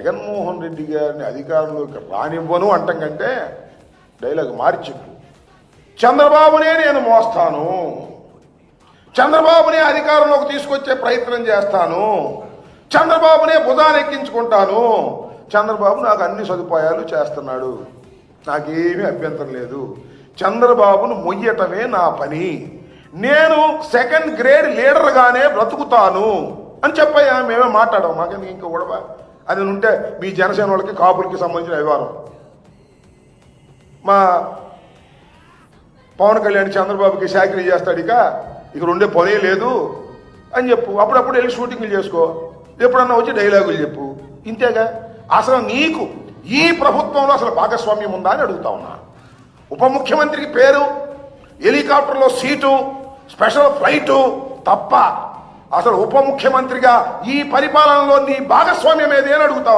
జగన్మోహన్ రెడ్డి గారిని అధికారంలోకి రానివ్వను అంటం కంటే డైలాగ్ మార్చి చంద్రబాబునే నేను మోస్తాను. చంద్రబాబునే అధికారంలోకి తీసుకొచ్చే ప్రయత్నం చేస్తాను. చంద్రబాబునే బుధానెక్కించుకుంటాను ఎక్కించుకుంటాను. చంద్రబాబు నాకు అన్ని సదుపాయాలు చేస్తున్నాడు. నాకేమీ అభ్యంతరం లేదు. చంద్రబాబును మొయ్యటమే నా పని. నేను సెకండ్ గ్రేడ్ లీడర్గానే బ్రతుకుతాను అని చెప్పయ్యా మేమే మాట్లాడాం మాకెందుకు ఇంకా కూడా అది ఉంటే మీ జనసేన వాళ్ళకి కాపులకి సంబంధించిన వ్యవహారం. మా పవన్ కళ్యాణ్ చంద్రబాబుకి శాఖరీ చేస్తాడు ఇక ఇక ఉండే పనే లేదు అని చెప్పు. అప్పుడప్పుడు వెళ్ళి షూటింగ్లు చేసుకో. ఎప్పుడన్నా వచ్చి డైలాగులు చెప్పు. ఇంతేగా? అసలు నీకు ఈ ప్రభుత్వంలో అసలు భాగస్వామ్యం ఉందా అని అడుగుతా ఉన్నా. ఉప ముఖ్యమంత్రికి పేరు హెలికాప్టర్లో సీటు స్పెషల్ ఫ్లైటు తప్ప అసలు ఉప ముఖ్యమంత్రిగా ఈ పరిపాలనలో నీ భాగస్వామ్యం ఏది అని అడుగుతా